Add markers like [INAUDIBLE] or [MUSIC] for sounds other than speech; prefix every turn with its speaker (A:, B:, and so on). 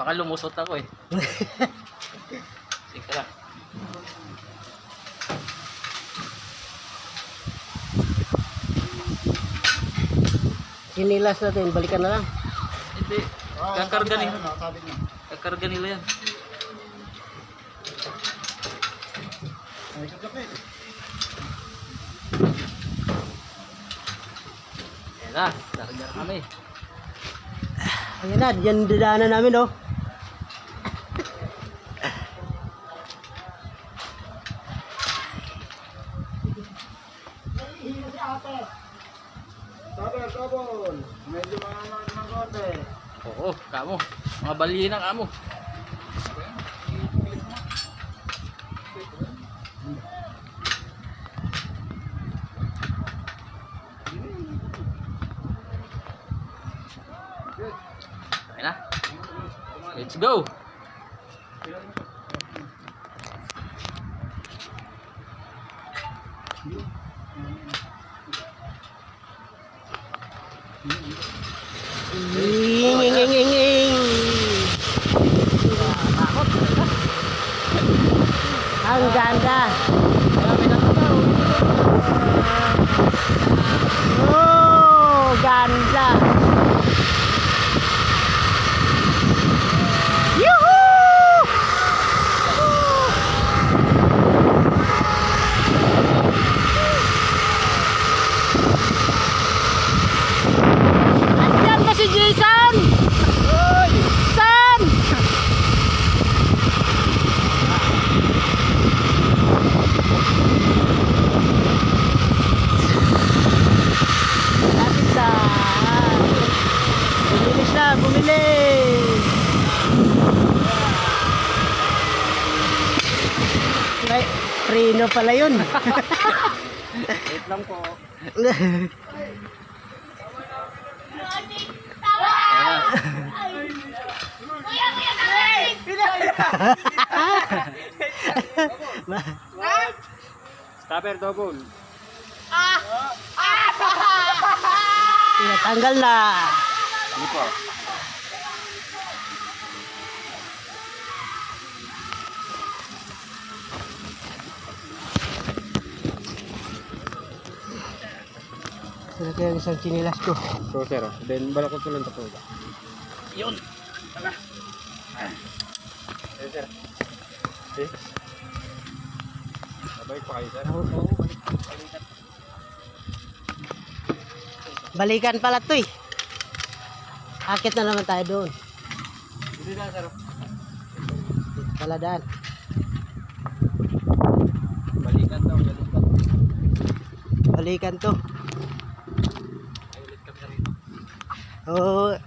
A: Baka lumusot ako eh. [LAUGHS] Sige lang.
B: Sinilas natin, balikan na lang.
A: Hindi. Kakarga nila.
C: Niya.
A: Kakarga nila yan. Ayan na. Karga na kami.
B: Ayan na, dyan dadaanan namin oh.
A: Oo, kamo. Mga bali ng amo. Okay na. Let's go.
B: Ing, ing, ing, ing. Ang ganda.
A: Na,
B: bumilis. May preno pala yun.
A: Wait lang po. Stopper double.
B: Tinatanggal na.
A: Hindi po.
B: Sila kaya isang chinilas ko.
C: So, sir, then balakot ko lang ito po.
A: Yun.
C: Eh, sir. Eh? Sabay pa kayo, sir.
B: Balikan pala to eh. Akit na naman tayo doon.
C: Hindi na, sir.
B: Dito pala daan.
A: Balikan daw. Balikan.
B: Balikan to.
A: Ay,